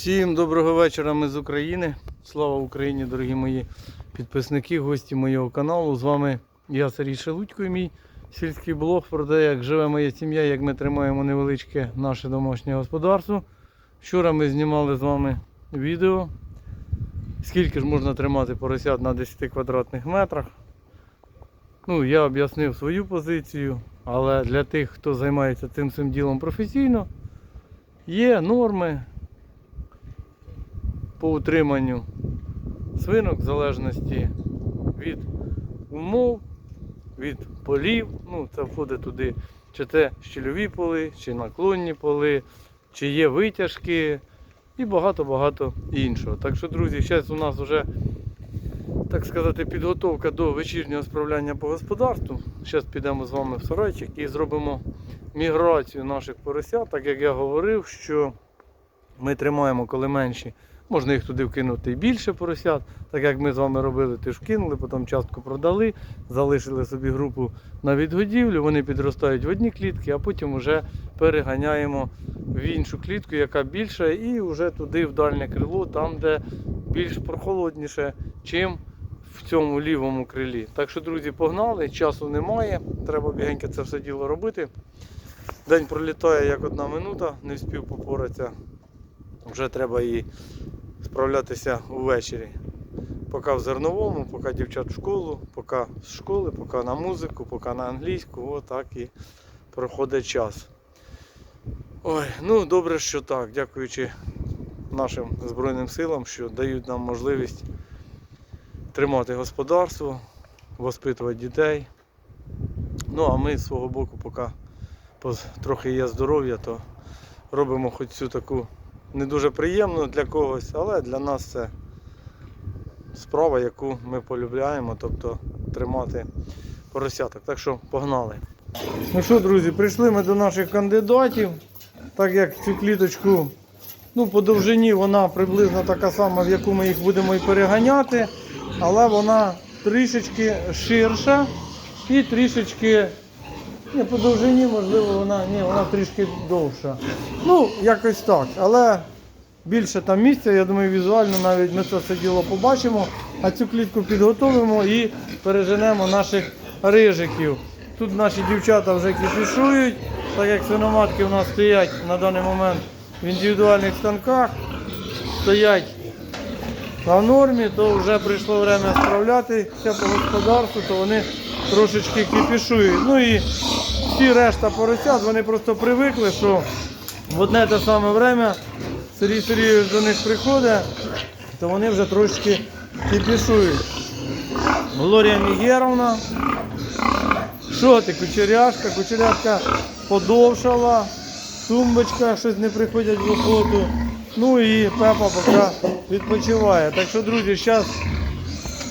Всім доброго вечора, ми з України. Слава Україні, дорогі мої підписники, гості моєго каналу. З вами я Сергій Шелудько і мій сільський блог про те, як живе моя сім'я, як ми тримаємо невеличке наше домашнє господарство. Вчора ми знімали з вами відео, скільки ж можна тримати поросят на 10 квадратних метрах. Ну, я об'яснив свою позицію, але для тих, хто займається цим цим ділом професійно, є норми по утриманню свинок в залежності від умов, від полів. Ну, це входить туди, чи це щільові поли, чи наклонні поли, чи є витяжки і багато-багато іншого. Так що, друзі, зараз у нас вже, так сказати, підготовка до вечірнього справляння по господарству. Зараз підемо з вами в сарайчик і зробимо міграцію наших поросят, так як я говорив, що ми тримаємо коли менші. Можна їх туди вкинути і більше поросят, так як ми з вами робили, ти ж вкинули, потім частку продали, залишили собі групу на відгодівлю, вони підростають в одні клітки, а потім вже переганяємо в іншу клітку, яка більша, і вже туди в дальнє крило, там, де більш прохолодніше, чим в цьому лівому крилі. Так що, друзі, погнали, часу немає, треба бігенько це все діло робити. День пролітає як одна минута, не встиг попоратися. Вже треба і справлятися увечері. Поки в зерновому, поки дівчат в школу, поки з школи, поки на музику, поки на англійську, отак і проходить час. Ой, ну добре, що так, дякуючи нашим Збройним силам, що дають нам можливість тримати господарство, воспитувати дітей. Ну а ми з свого боку, поки трохи є здоров'я, то робимо хоч цю таку не дуже приємно для когось, але для нас це справа, яку ми полюбляємо, тобто тримати поросяток. Так що погнали. Ну що, друзі, прийшли ми до наших кандидатів. Так як цю кліточку, ну, по довжині вона приблизно така сама, в яку ми їх будемо і переганяти, але вона трішечки ширша і трішечки ні, по довжині, можливо, вона, ні, вона трішки довша. Ну, якось так. Але більше там місця, я думаю, візуально навіть ми це все діло побачимо. А цю клітку підготовимо і переженемо наших рижиків. Тут наші дівчата вже кіпішують, так як свиноматки у нас стоять на даний момент в індивідуальних станках, стоять на нормі, то вже прийшло время справлятися по господарству, то вони трошечки кипішують. Ну і всі решта поросят, вони просто привикли, що в одне те саме время Сергій Сергійович до них приходить, то вони вже трошечки кипішують. Глорія Мігеровна. Що ти, кучеряшка? Кучеряшка подовшала, тумбочка, щось не приходять в охоту. Ну і Пепа поки відпочиває. Так що, друзі, зараз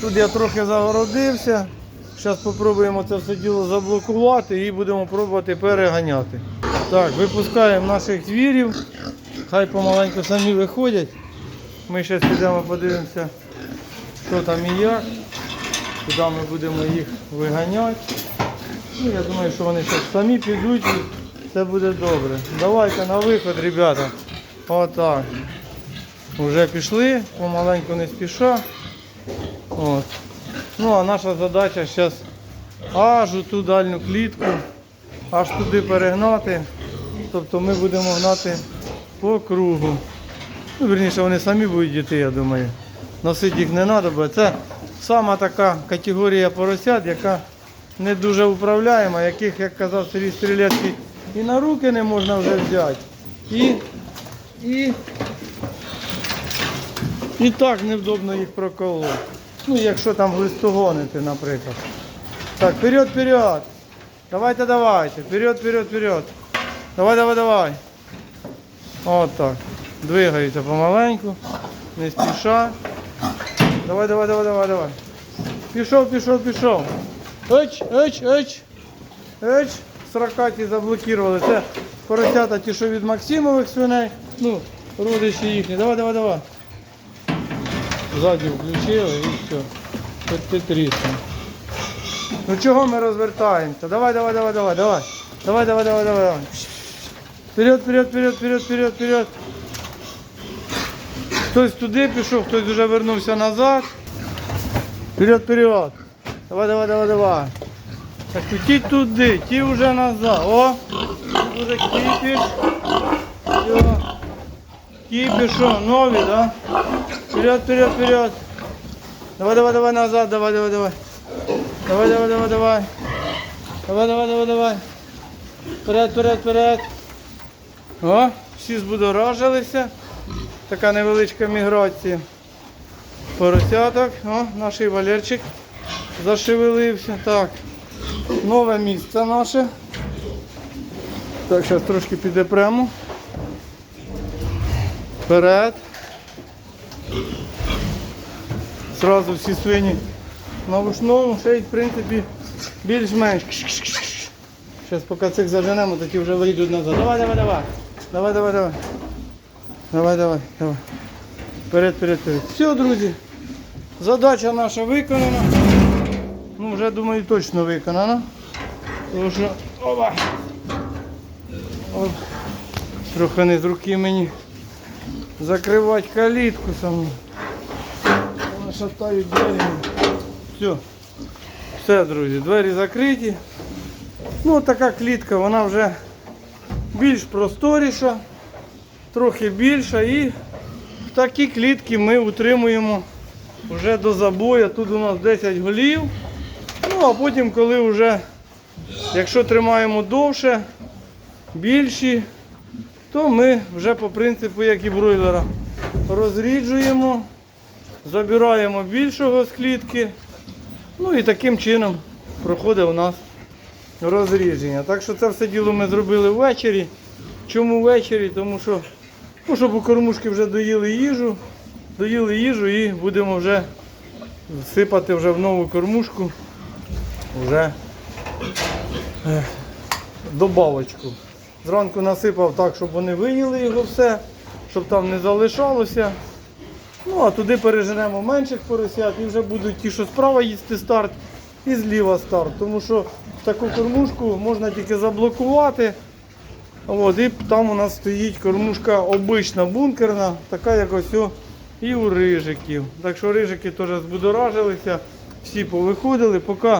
тут я трохи загородився. Зараз спробуємо це все діло заблокувати і будемо пробувати переганяти. Так, випускаємо наших звірів. Хай помаленьку самі виходять. Ми зараз підемо подивимося, що там і як. Куди ми будемо їх виганяти. Ну, я думаю, що вони зараз самі підуть і все буде добре. Давайте на виход, ребята. Отак. Вже пішли, помаленьку не спіша. От. Ну а наша задача зараз аж у ту дальню клітку, аж туди перегнати. Тобто ми будемо гнати по кругу. Ну, верніше, вони самі будуть діти, я думаю. Носити їх не треба, бо це сама така категорія поросят, яка не дуже управляєма, яких, як казав Сергій Стрілецький, і на руки не можна вже взяти. І, і, і так невдобно їх проколоти. Ну, якщо там глистогонити, наприклад. Так, вперед, вперед. Давайте, давайте. Вперед, вперед, вперед. Давай, давай, давай. От так. Двигаються помаленьку, не спіша. Давай, давай, давай, давай, давай. Пішов, пішов, пішов. Еч, еч, еч. Еч. Сракаті заблокували. Це поросята ті, що від Максимових свиней. Ну, родичі їхні. Давай, давай, давай. Задню включили і все. Тріснув. Ну чого ми розвертаємося? Давай, давай, давай, давай, давай. Давай, давай, давай, давай, давай. Вперед, вперед, вперед, вперед, вперед, вперед. Хтось туди пішов, хтось вже вернувся назад. Вперед, вперед. Давай, давай, давай, давай. Так ті туди, ті вже назад. О! Тут Уже кіпіш. Все. Кіпіш, що, нові, да? Вперед, вперед, вперед. Давай, давай, давай назад, давай, давай, давай. Давай, давай, давай, давай. Давай, давай, давай, давай. Вперед, вперед, вперед. О, всі збудоражилися. Така невеличка міграція. Поросяток. О, наш Валерчик зашевелився. Так. Нове місце наше. Так, зараз трошки підепремо. Вперед. Зразу всі свині на вушному, ще й в принципі більш-менш. Зараз поки цих заженемо, то вже вийдуть назад. Давай, давай, давай. Давай, давай, давай. Давай, давай, давай. Вперед, вперед, вперед. Все, друзі. Задача наша виконана. Ну, вже думаю, точно виконана. Тому що. Опа. Оп. Трохи не з руки мені закривати калітку саму. Шатають двері. Все. Все, друзі, двері закриті. Ну, така клітка, вона вже більш просторіша, трохи більша і такі клітки ми утримуємо вже до забою. Тут у нас 10 голів. Ну, а потім, коли вже, якщо тримаємо довше, більші, то ми вже по принципу, як і бройлера, розріджуємо, забираємо більшого з клітки. Ну і таким чином проходить у нас розрідження. Так що це все діло ми зробили ввечері. Чому ввечері? Тому що, ну, щоб у кормушки вже доїли їжу, доїли їжу і будемо вже сипати вже в нову кормушку вже е, добавочку. Зранку насипав так, щоб вони виїли його все, щоб там не залишалося. Ну, а туди переженемо менших поросят і вже будуть ті, що справа їсти старт, і зліва старт. Тому що таку кормушку можна тільки заблокувати. От, і там у нас стоїть кормушка обична бункерна, така як ось о, і у рижиків. Так що рижики теж збудоражилися, всі повиходили, поки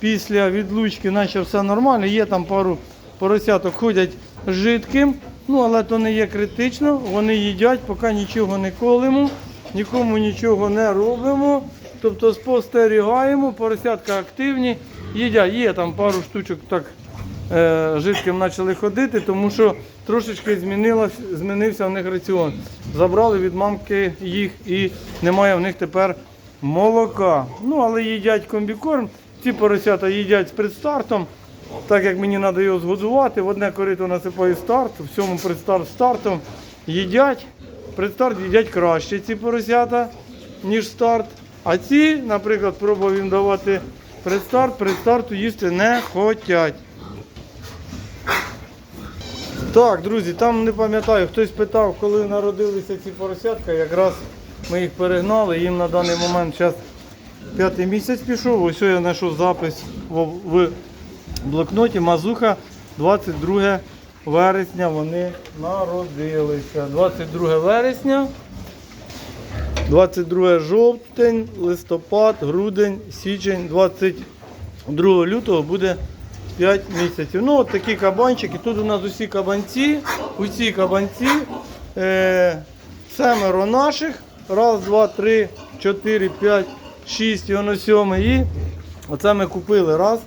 після відлучки наче все нормально. Є там пару поросяток ходять жидким, ну але то не є критично. Вони їдять, поки нічого не колимо, нікому нічого не робимо. Тобто спостерігаємо, поросятка активні, їдять. Є там пару штучок так е, жидким почали ходити, тому що трошечки змінився в них раціон. Забрали від мамки їх і немає в них тепер молока. Ну, але їдять комбікорм. Ці поросята їдять з предстартом. Так як мені треба його згодувати, в одне корито насипаю старт, в цьому предстарт стартом їдять. Предстарт їдять краще ці поросята, ніж старт. А ці, наприклад, пробував їм давати предстарт, предстарту їсти не хочуть. Так, друзі, там не пам'ятаю, хтось питав, коли народилися ці поросятка, якраз ми їх перегнали, їм на даний момент зараз п'ятий місяць пішов. Ось я знайшов запис в, блокноті Мазуха 22 вересня вони народилися. 22 вересня, 22 жовтень, листопад, грудень, січень, 22 лютого буде 5 місяців. Ну, от такі кабанчики. Тут у нас усі кабанці, усі кабанці. Е, семеро наших. Раз, два, три, чотири, п'ять, шість, воно сьомий. І оце ми купили. Раз,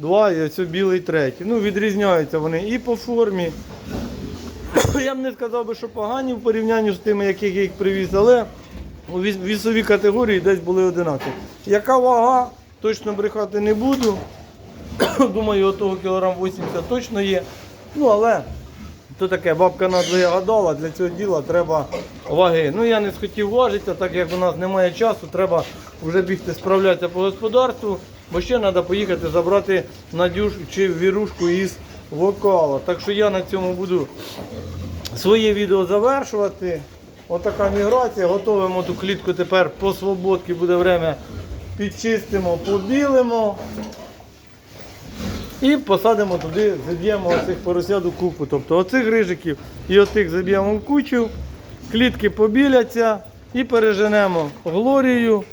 два, і ось білий третій. Ну, відрізняються вони і по формі. Я б не сказав би, що погані в порівнянні з тими, яких я їх привіз, але у вісовій категорії десь були одинакові. Яка вага, точно брехати не буду. Думаю, отого кілограм 80 точно є. Ну, але то таке, бабка надвоє гадала, для цього діла треба ваги. Ну я не схотів важити, так як у нас немає часу, треба вже бігти справлятися по господарству, бо ще треба поїхати забрати Надюш чи вірушку із вокала. Так що я на цьому буду своє відео завершувати. Отака міграція. Готуємо ту клітку тепер по свободці, буде время. Підчистимо, побілимо. І посадимо туди, заб'ємо оцих поросят у купу. Тобто оцих рижиків і оцих заб'ємо в кучу, клітки побіляться, І переженемо Глорію,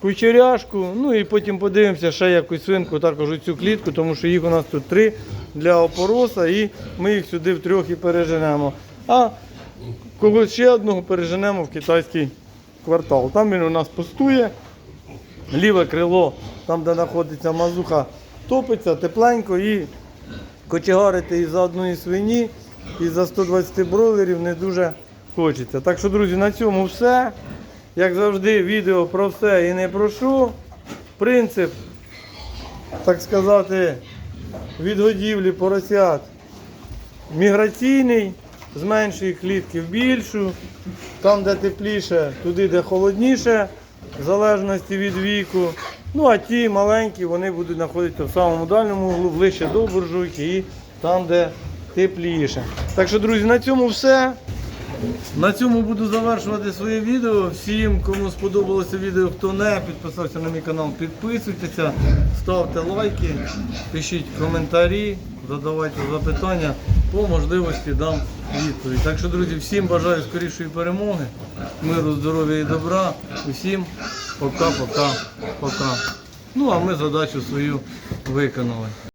кучеряшку, ну і потім подивимося ще якусь свинку, також у цю клітку, тому що їх у нас тут три для опороса, і ми їх сюди втрьох і переженемо. А когось ще одного переженемо в китайський квартал. Там він у нас пустує. Ліве крило, там де знаходиться мазуха, топиться тепленько і кочегарити із-за одної свині, і за 120 бройлерів не дуже хочеться. Так що, друзі, на цьому все. Як завжди, відео про все і не про що. Принцип, так сказати, відгодівлі поросят міграційний, з меншої клітки в більшу. Там, де тепліше, туди, де холодніше, в залежності від віку. Ну а ті маленькі, вони будуть знаходитися в самому дальньому углу, ближче до буржуйки і там, де тепліше. Так що, друзі, на цьому все. На цьому буду завершувати своє відео. Всім, кому сподобалося відео, хто не підписався на мій канал, підписуйтеся, ставте лайки, пишіть коментарі, задавайте запитання. По можливості дам відповідь. Так що, друзі, всім бажаю скорішої перемоги, миру, здоров'я і добра. Усім пока-пока-пока. Ну а ми задачу свою виконали.